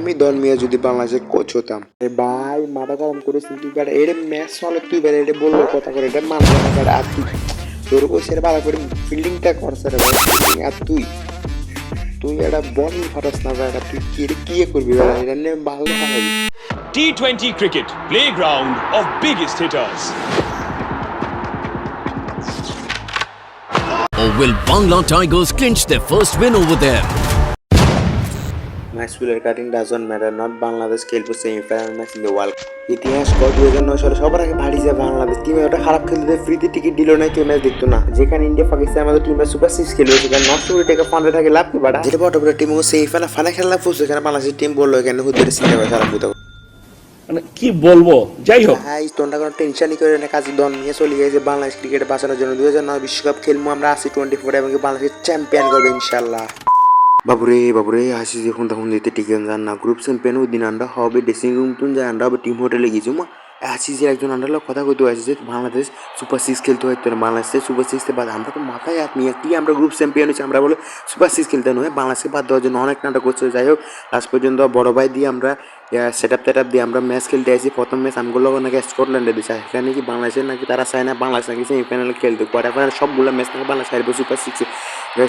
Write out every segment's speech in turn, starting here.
আমি দল মিয়া যদি বাংলাদেশের কোচ হতাম। এ ভাই মাথা গরম করেছিস তুই বেটা এটা ম্যাচ হলে তুই বেটা এটা বলল কথা করে এটা মানবে না আর তুই? তোর কোচের ভালো করে ফিল্ডিংটা করছে রে ভাই। আর তুই? তুই এটা বল ফাটাস না বেটা তুই কি কি করবি বেটা এটা নিয়ে ভালো হারাবি T20 cricket, playground of biggest hitters. Or will Bangla Tigers clinch their first win over them? Match winner cutting doesn't matter not Bangladesh খেলব semifinal match in the world ইতিহাস কত দুই হাজার নয় সালে সবার আগে ভারী যায় বাংলাদেশ টিমে ওটা খারাপ খেলতে ফ্রিতে টিকিট দিল না কেউ ম্যাচ দেখতো না। যেখানে ইন্ডিয়া পাকিস্তান আমাদের টিমটা সুপার সিক্স খেলবে সেখানে নষ্ট করে টাকা ফান্ডে থাকে লাভ কি বাড়া? যেটা বড় বড় টিম সেমিফাইনাল ফাইনাল খেলা ফুসছে এখানে বাংলাদেশের টিম বলল এখানে হুদ্দের সিনেমা করে সারা বুঝতে মানে কি বলব? যাই হোক। ভাই তোমরা কোনো টেনশনই করে না কাজী দল নিয়ে চলে গেছে বাংলাদেশ ক্রিকেট বাঁচানোর জন্য। দুই হাজার নয় বিশ্বকাপ খেলব আমরা আসি টোয়েন্টি ফোর এবং বাংলাদেশের চ্যাম্পিয়ন করবে ইনশাল্লাহ বাবুরে বাবুরে, আসি যখন তখন যেতে টিকে যান না। গ্রুপ চ্যাম্পিয়ন ওই দিন আন্ডা হবে ড্রেসিং রুম তুন যায় আন্ডা হবে টিম হোটেলে গেছি মা আসিসের একজন আন্ডার লোক কথা কইতে আসিস যে, বাংলাদেশ সুপার সিক্স খেলতে হয়, তোর বাংলাদেশে সুপার সিক্সে বাদ, আমরা তো মাথায় হাত নিয়ে কি আমরা গ্রুপ চ্যাম্পিয়ন হয়েছি, আমরা বলে সুপার সিক্স খেলতে নয়, বাংলাদেশকে বাদ দেওয়ার জন্য অনেক নাটক করছে যাই হোক লাস্ট পর্যন্ত বড় ভাই দিয়ে আমরা সেট আপ টেট দিয়ে আমরা ম্যাচ খেলতে আসি। প্রথম ম্যাচ আমগুলো নাকি স্কটল্যান্ডে দিচ্ছে এখানে কি বাংলাদেশের নাকি তারা চায় না, বাংলাদেশ নাকি সেমিফাইনালে খেলতে। কোয়ার্টার ফাইনাল সবগুলো ম্যাচ নাকি বাংলাদেশ হারবে সুপার সিক্সে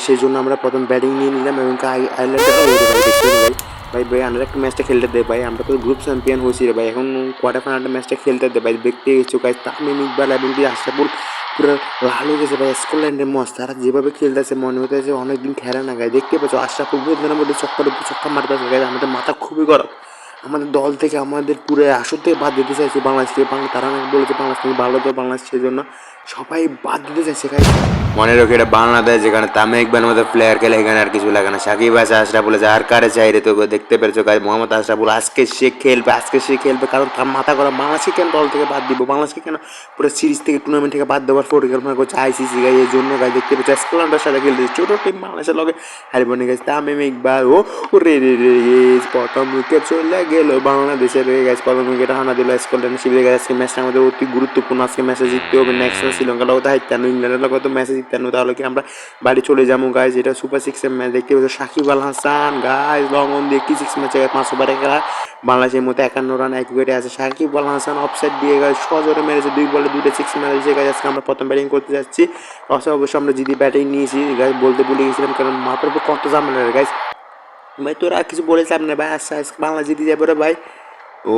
সেই জন্য আমরা প্রথম ব্যাটিং নিয়ে নিলাম এবং ভাই ভাই, আমরা একটা ম্যাচটা খেলতে দে ভাই। আমরা তো গ্রুপ চ্যাম্পিয়ন হয়েছি রে, ভাই। এখন কোয়ার্টার ফাইনালটা ম্যাচটা খেলতে দে ভাই। দেখতে গেছো গাইজ তামিম ইকবাল এবং কি আশরাফুল পুরো লাল হয়ে গেছে, ভাই। স্কটল্যান্ডের মস, তারা যেভাবে খেলতেছে, মনে হতেছে অনেকদিন খেলে না গায়ে দেখতে পাচ্ছ, আশরাফুল বুধনের মধ্যে চক্কা মারতেছে গাইজ আমাদের মাথা খুবই গরম। আমাদের দল থেকে আমাদের পুরো আসতে বাদ দিতে চাইছে বাংলাদেশ থেকে। বাংলা তারা বলেছে বাংলাদেশ থেকে ভালো তো বাংলাদেশ সেই জন্য। সবাই বাদ দিতে চাইছে গাইজ মনে রাখো, এটা বাংলাদেশ যেখানে তামিম ইকবালের মতো প্লেয়ার খেলে এখানে আর কিছু লাগে না। সাকিব আছে আশরাফ বলেছে আর কারে চাই রে তো দেখতে পেরেছ গাইজ মোহাম্মদ আশরাফুল আজকে সে খেলবে, আজকে সে খেলবে। কারণ তার মাথা করা বাংলাদেশকে কেন দল থেকে বাদ দিব? বাংলাদেশকে কেন পুরো সিরিজ থেকে টুর্নামেন্ট থেকে বাদ দেওয়ার পরিকল্পনা করছে আইসিসি গাই এই জন্য? গাই দেখতে পেয়েছে? স্কটল্যান্ডের সাথে খেলতে ছোট টিম বাংলাদেশের লগে। হারিবনি গেছে তামিম ইকবাল, ও রে রে রে প্রথম উইকেট চলে গেল বাংলাদেশের গেছে প্রথম উইকেট হানা দিল স্কটল্যান্ড শিবিরে গেছে আজকে ম্যাচটা আমাদের অতি গুরুত্বপূর্ণ। আজকে ম্যাচে জিততে হবে নেক্সট ম্যাচ শ্রীলঙ্কার লগে হাইতে ইংল্যান্ডের লগে তো ম্যাচে জিততে তাহলে কি আমরা বাড়ি চলে যাব গাইজ এটা সুপার সিক্সের ম্যাচ দেখতে পাচ্ছি Shakib Al Hasan guys long on দিয়ে কি সিক্স ম্যাচে পাঁচ ওভারে খেলা। বাংলাদেশের মতো একান্ন রান এক উইকেটে আছে। সাকিব আল হাসান অফসাইড দিয়ে গাছ সজোরে মেরেছে, দুই বলে দুটো সিক্স মেরেছে গাছ। আজকে আমরা প্রথম ব্যাটিং করতে যাচ্ছি। অবশ্য আমরা যদি ব্যাটিং নিয়েছি গাছ বলতে ভুলে গেছিলাম, কারণ মাথার উপর কত ঝামেলা রে গাছ ভাই তোরা কিছু বলেছিলাম না ভাই আচ্ছা আজকে বাংলা জিতে যাবে ভাই ও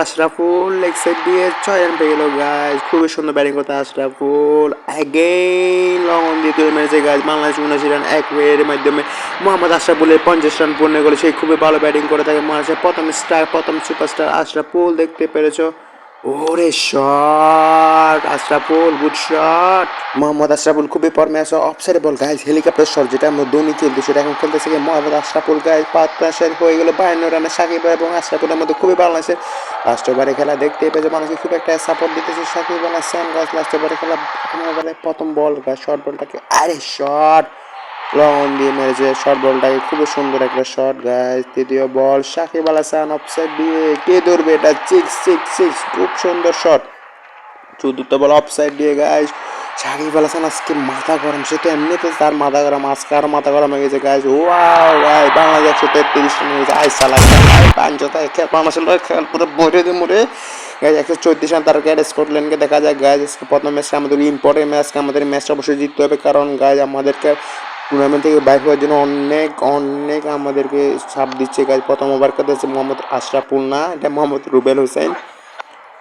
আশরাফুল লেগ সাইড দিয়ে ছয় রান পেয়ে গেল গাছ খুবই সুন্দর ব্যাটিং করতে আশরাফুল অ্যাগেইন লং অন দিয়ে তুলে মেরেছে গাছ বাংলাদেশ উনআশি রান এক উইকেটের মাধ্যমে মোহাম্মদ আশরাফুলের পঞ্চাশ রান পূর্ণ করে সেই খুবই ভালো ব্যাটিং করে থাকে বাংলাদেশের প্রথম স্টার প্রথম সুপারস্টার আশরাফুল দেখতে পেরেছ ওরে shot, Ashraful good shot Mohammad Ashraful খুবই পর ম্যাচ অফসাইডে বল গাইজ হেলিকপ্টার শট যেটা আমরা ধোনি খেলতে সেটা এখন খেলতেছে। মোহাম্মদ আশরাফুল গাইজ পাঁচ ম্যাচের হয়ে গেল, বায়ান্ন রানে সাকিব এবং আশরাফুলের মধ্যে খুবই ভালো লাগছে। লাস্ট ওভারে খেলা দেখতে পেয়েছে মানুষকে, খুব একটা সাপোর্ট দিতেছে সাকিব আল হাসান গাছ লাস্ট ওভারে খেলা প্রথম ওভারে প্রথম বল গাছ শর্ট বলটাকে আরে শট লং দিয়ে মেরেছে। শর্ট বলটাকে খুবই সুন্দর একটা শট গাইজ তৃতীয় বল সাকিব আল হাসান অফসাইড দিয়ে কে ধরবে? এটা সিক্স সিক্স সিক্স খুব সুন্দর শট চতুর্থ বল অফসাইড দিয়ে গাইজ সাকিব আল হাসান আজকে মাথা গরম। সে তো এমনিতে তার মাথা গরম। আজকে আরও মাথা গরম হয়ে গেছে গাইজ ওয়াও গাই বাংলাদেশ একশো তেত্রিশ রান হয়ে গেছে আই সালা পাঞ্চতা খেল খেল। পুরো মরে দিয়ে মরে। গাইজ একশো চৌত্রিশ রান তার গাইড স্কটল্যান্ডকে দেখা যায় গাইজ আজকে প্রথম ম্যাচটা আমাদের ইম্পর্টেন্ট ম্যাচকে আমাদের ম্যাচটা অবশ্যই জিততে হবে। কারণ গাইজ আমাদেরকে টুর্নামেন্ট থেকে বাইর হওয়ার জন্য অনেক অনেক আমাদেরকে চাপ দিচ্ছে। গাইজ, প্রথম ওভার করতেছে মোহাম্মদ আশরাফুল না এটা মোহাম্মদ রুবেল হোসেন।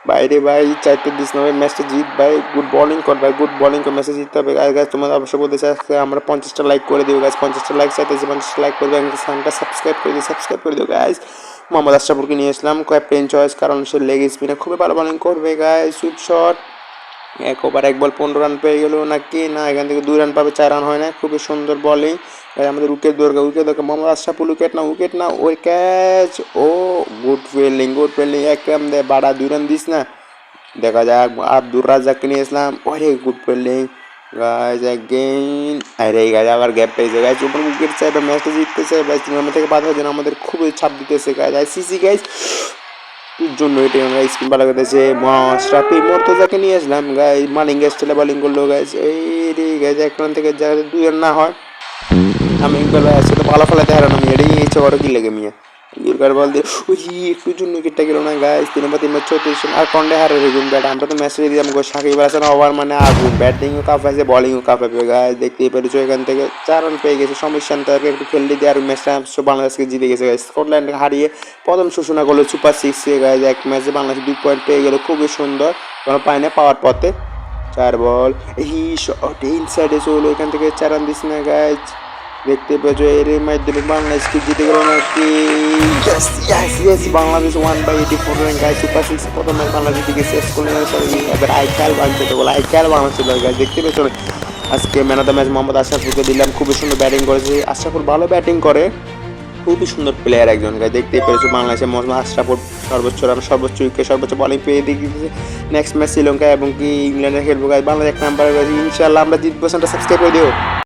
বাইরে ভাই, চারটে দিস না ম্যাচটা জিত। ভাই গুড বলিং কর ভাই গুড বলিং করে ম্যাচে জিততে হবে। গাছ গাছ অবশ্যই বলতে চাই আমরা পঞ্চাশটা লাইক করে দিও গাছ পঞ্চাশটা লাইক চাইতেছি, পঞ্চাশটা লাইক করে দিও চ্যানেলটা সাবস্ক্রাইব করে দিও সাবস্ক্রাইব করে দিও গাইজ মোহাম্মদ আশরাফুলকে নিয়ে এসলাম ক্যাপ্টেন চয়েস কারণ সে লেগ স্পিনে খুবই ভালো বলিং করবে গাইজ সুইপ শট এক ওভার এক বল পনেরো রান পেয়ে গেল নাকি, না, এখান থেকে দুই রান পাবে, চার রান হয় না, খুবই সুন্দর বলিং আমাদের উইকেট দরকার উইকেট দরকার। মোহাম্মদ আশরাফুল উইকেট না উইকেট না ওই ক্যাচ, ও গুড ফিল্ডিং গুড ফিল্ডিং, এক রান দে, বাড়া, দুই রান দিস না। দেখা যাক, আব্দুর রাজাককে নিয়ে এসলাম ওরে, গুড ফিল্ডিং। গাইজ অ্যাগেইন আরে গাইজ আবার গ্যাপ পেয়েছে। গাইজ উপর উইকেট চাইবে ম্যাচটা জিততে চাই গাইজ থেকে হওয়ার জন্য আমাদের খুবই ছাপ দিতেছে গাইজ আইসিসি গাইজ জন্য এটা আমরা স্পিন ভালো করতেছে মাশরাফি মর্তজাকে নিয়ে আসলাম গাই মালিং স্টাইলে বোলিং করল গাইজ এই রে গাইজ এক থেকে যা দুই রান না হয়, আমি বেলা আসলে ভালো ফেলাতে হারানো আমি এটাই ইচ্ছে করো কি লেগে মিয়া ইউরকার বল দিয়ে ওই একটু জন্য উইকেটটা গেল না গাইস তিন নম্বর তিন নম্বর, চৌত্রিশ আর কন্ডে হারে রেগুন ব্যাট? আমরা তো ম্যাচে দিলাম, গো, সাকিব হাসান ওভার মানে আগুন। ব্যাটিংও কাপ আছে বলিংও কাপ হবে গাইস দেখতেই পেরেছ, এখান থেকে চার রান পেয়ে গেছে। সমস্যা নেই তাদেরকে একটু খেললে দিয়ে আর ম্যাচটা বাংলাদেশকে জিতে গেছে গাইস স্কটল্যান্ডকে হারিয়ে প্রথম সূচনা করল সুপার সিক্সে গাইস এক ম্যাচে বাংলাদেশ দুই পয়েন্ট পেয়ে গেল, খুবই সুন্দর। কোনো পায় না পাওয়ার পথে চার বল এই শট ইনসাইডে চলো, এখান থেকে চার রান দিস না গাইজ দেখতে পেয়েছ এর মাধ্যমে বাংলাদেশ কি জিতে গেল নাকি? Bangladesh one by eighty four run guys super six প্রথম বাংলাদেশ দিকে শেষ করলে এবার আই খেয়াল বাংলাদেশ বলে, আই খেয়াল বাংলাদেশ গাইজ দেখতে পেয়েছ? আজকে man of the match Mohammad আশরাফুলকে দিলাম, খুবই সুন্দর ব্যাটিং করেছে আশরাফুল ভালো ব্যাটিং করে, খুবই সুন্দর প্লেয়ার একজন গায়ে দেখতেই পেরেছ বাংলাদেশের মোহাম্মদ আশরাফুল সর্বোচ্চ রান সর্বোচ্চ উইকেট সর্বোচ্চ বলিং পেয়ে দেখিয়েছে নেক্সট ম্যাচ শ্রীলঙ্কা এবং কি ইংল্যান্ডে খেলব গায়ে বাংলাদেশ এক নাম্বার ইনশাল্লাহ আমরা জিতবো সেটা সাবস্ক্রাইব করে দিও।